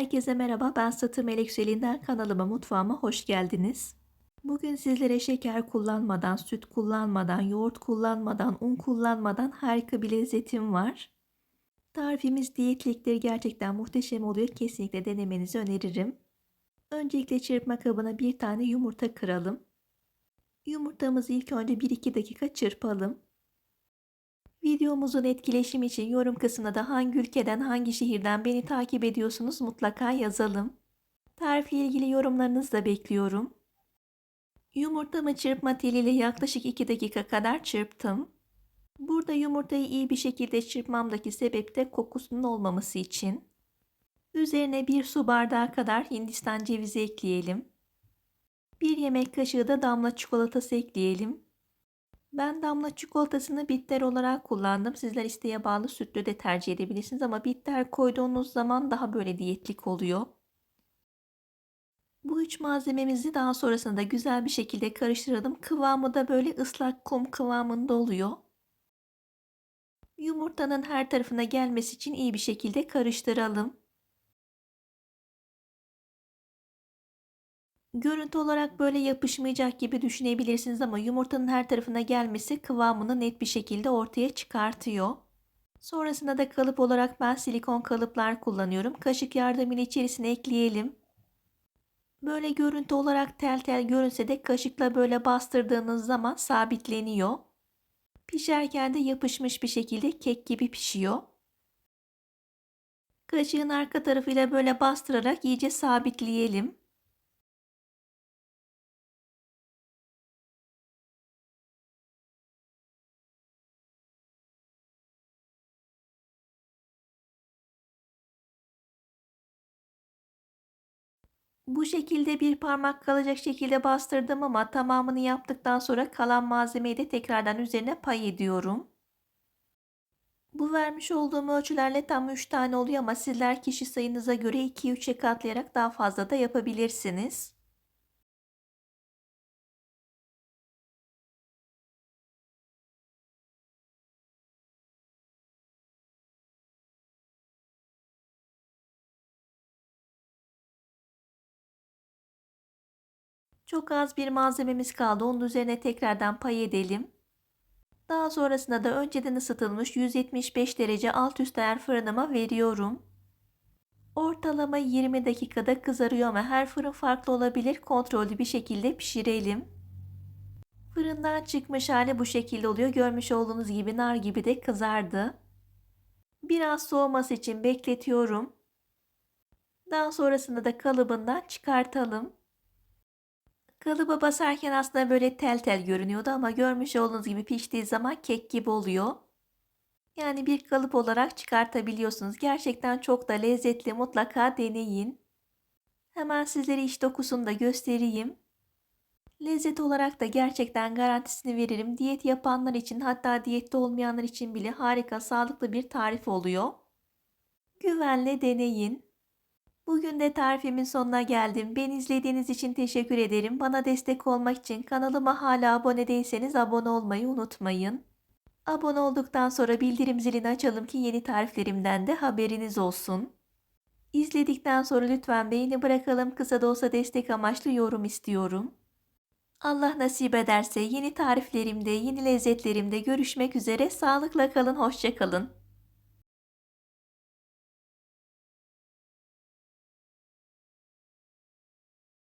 Herkese merhaba, ben Satır Melek Selin'den kanalıma, mutfağıma hoş geldiniz. Bugün sizlere şeker kullanmadan, süt kullanmadan, yoğurt kullanmadan, un kullanmadan harika bir lezzetim var. Tarifimiz diyetlikleri gerçekten muhteşem oluyor. Kesinlikle denemenizi öneririm. Öncelikle çırpma kabına bir tane yumurta kıralım. Yumurtamızı ilk önce 1-2 dakika çırpalım. Videomuzun etkileşimi için yorum kısmına da hangi ülkeden, hangi şehirden beni takip ediyorsunuz mutlaka yazalım. Tarifle ilgili yorumlarınızı da bekliyorum. Yumurtamı çırpma teliyle yaklaşık 2 dakika kadar çırptım. Burada yumurtayı iyi bir şekilde çırpmamdaki sebep de kokusunun olmaması için. Üzerine bir su bardağı kadar hindistan cevizi ekleyelim. Bir yemek kaşığı da damla çikolatası ekleyelim. Ben damla çikolatasını bitter olarak kullandım. Sizler isteğe bağlı sütlü de tercih edebilirsiniz ama bitter koyduğunuz zaman daha böyle diyetlik oluyor. Bu üç malzememizi daha sonrasında güzel bir şekilde karıştıralım. Kıvamı da böyle ıslak kum kıvamında oluyor. Yumurtanın her tarafına gelmesi için iyi bir şekilde karıştıralım. Görüntü olarak böyle yapışmayacak gibi düşünebilirsiniz ama yumurtanın her tarafına gelmesi kıvamını net bir şekilde ortaya çıkartıyor. Sonrasında da kalıp olarak ben silikon kalıplar kullanıyorum. Kaşık yardımıyla içerisine ekleyelim. Böyle görüntü olarak tel tel görünse de kaşıkla böyle bastırdığınız zaman sabitleniyor. Pişerken de yapışmış bir şekilde kek gibi pişiyor. Kaşığın arka tarafıyla böyle bastırarak iyice sabitleyelim. Bu şekilde bir parmak kalacak şekilde bastırdım ama tamamını yaptıktan sonra kalan malzemeyi de tekrardan üzerine pay ediyorum. Bu vermiş olduğum ölçülerle tam 3 tane oluyor ama sizler kişi sayınıza göre 2-3'e katlayarak daha fazla da yapabilirsiniz. Çok az bir malzememiz kaldı. Onun üzerine tekrardan pay edelim. Daha sonrasında da önceden ısıtılmış 175 derece alt üst ayar fırınıma veriyorum. Ortalama 20 dakikada kızarıyor ama her fırın farklı olabilir. Kontrollü bir şekilde pişirelim. Fırından çıkmış hali bu şekilde oluyor. Görmüş olduğunuz gibi nar gibi de kızardı. Biraz soğuması için bekletiyorum. Daha sonrasında da kalıbından çıkartalım. Kalıba basarken aslında böyle tel tel görünüyordu ama görmüş olduğunuz gibi piştiği zaman kek gibi oluyor. Yani bir kalıp olarak çıkartabiliyorsunuz. Gerçekten çok da lezzetli mutlaka deneyin. Hemen sizlere iç dokusunu da göstereyim. Lezzet olarak da gerçekten garantisini veririm. Diyet yapanlar için hatta diyette olmayanlar için bile harika sağlıklı bir tarif oluyor. Güvenle deneyin. Bugün de tarifimin sonuna geldim. Beni izlediğiniz için teşekkür ederim. Bana destek olmak için kanalıma hala abone değilseniz abone olmayı unutmayın. Abone olduktan sonra bildirim zilini açalım ki yeni tariflerimden de haberiniz olsun. İzledikten sonra lütfen beğeni bırakalım. Kısa da olsa destek amaçlı yorum istiyorum. Allah nasip ederse yeni tariflerimde, yeni lezzetlerimde görüşmek üzere. Sağlıkla kalın, hoşça kalın.